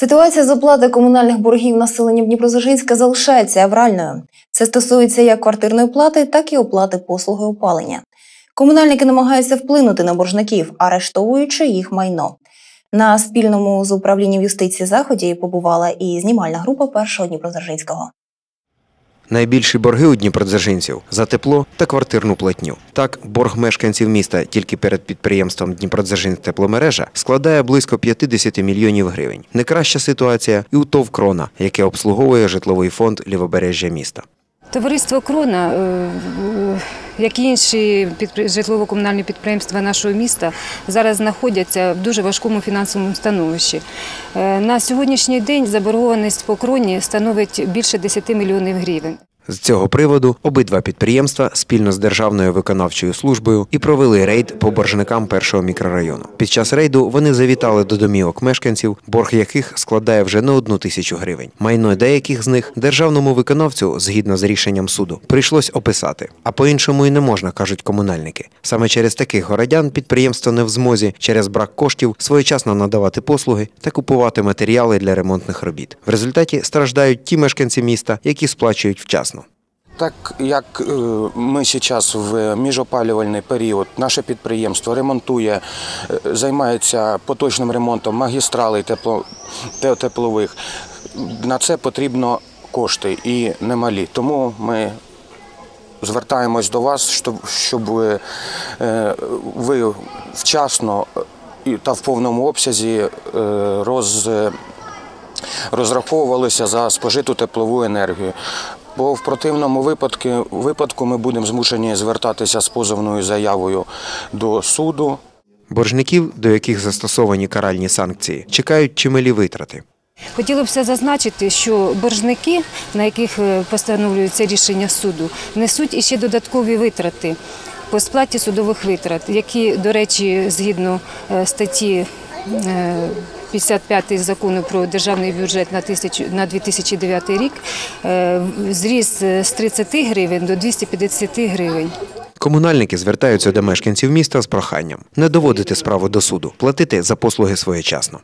Ситуація з оплати комунальних боргів населення Дніпрозажинська залишається авральною. Це стосується як квартирної плати, так і оплати послуги опалення. Комунальники намагаються вплинути на боржників, арештовуючи їх майно. На спільному з управлінням юстиції заході побувала і знімальна група першого Дніпродзержинського. Найбільші борги у дніпродзержинців за тепло та квартирну платню. Так, борг мешканців міста тільки перед підприємством Дніпродзержинтепломережа складає близько 50 мільйонів гривень. Не краща ситуація і у ТОВ «Крона», яке обслуговує житловий фонд лівобережжя міста. Товариство Крона, е, е, як і інші житлово-комунальні підприємства нашого міста, зараз знаходяться в дуже важкому фінансовому становищі. Е, На сьогоднішній день заборгованість по кроні становить більше 10 мільйонів гривень. З цього приводу обидва підприємства спільно з Державною виконавчою службою і провели рейд по боржникам першого мікрорайону. Під час рейду вони завітали до домівок мешканців, борг яких складає вже не одну тисячу гривень. Майно деяких з них державному виконавцю, згідно з рішенням суду, прийшлось описати. А по-іншому і не можна, кажуть комунальники. Саме через таких городян підприємство не в змозі через брак коштів своєчасно надавати послуги та купувати матеріали для ремонтних робіт. В результаті страждають ті мешканці міста, які сплачують вчасно. Так як е, ми зараз в міжопалювальний період, наше підприємство ремонтує, е, займається поточним ремонтом магістралей тепло, теплових, на це потрібно кошти і немалі. Тому ми звертаємось до вас, щоб, щоб ви, е, ви вчасно та в повному обсязі роз розраховувалися за спожиту теплову енергію. Бо в противному випадку, випадку ми будемо змушені звертатися з позовною заявою до суду. Боржників, до яких застосовані каральні санкції, чекають чималі витрати. Хотілося б зазначити, що боржники, на яких е, постановлюється рішення суду, несуть іще додаткові витрати по сплаті судових витрат, які, до речі, згідно е, статті 55 закону про державний бюджет на 2009 рік, е, зріс е, з 30 гривень до 250 гривень. Комунальники звертаються до мешканців міста з проханням не доводити справу до суду, платити за послуги своєчасно.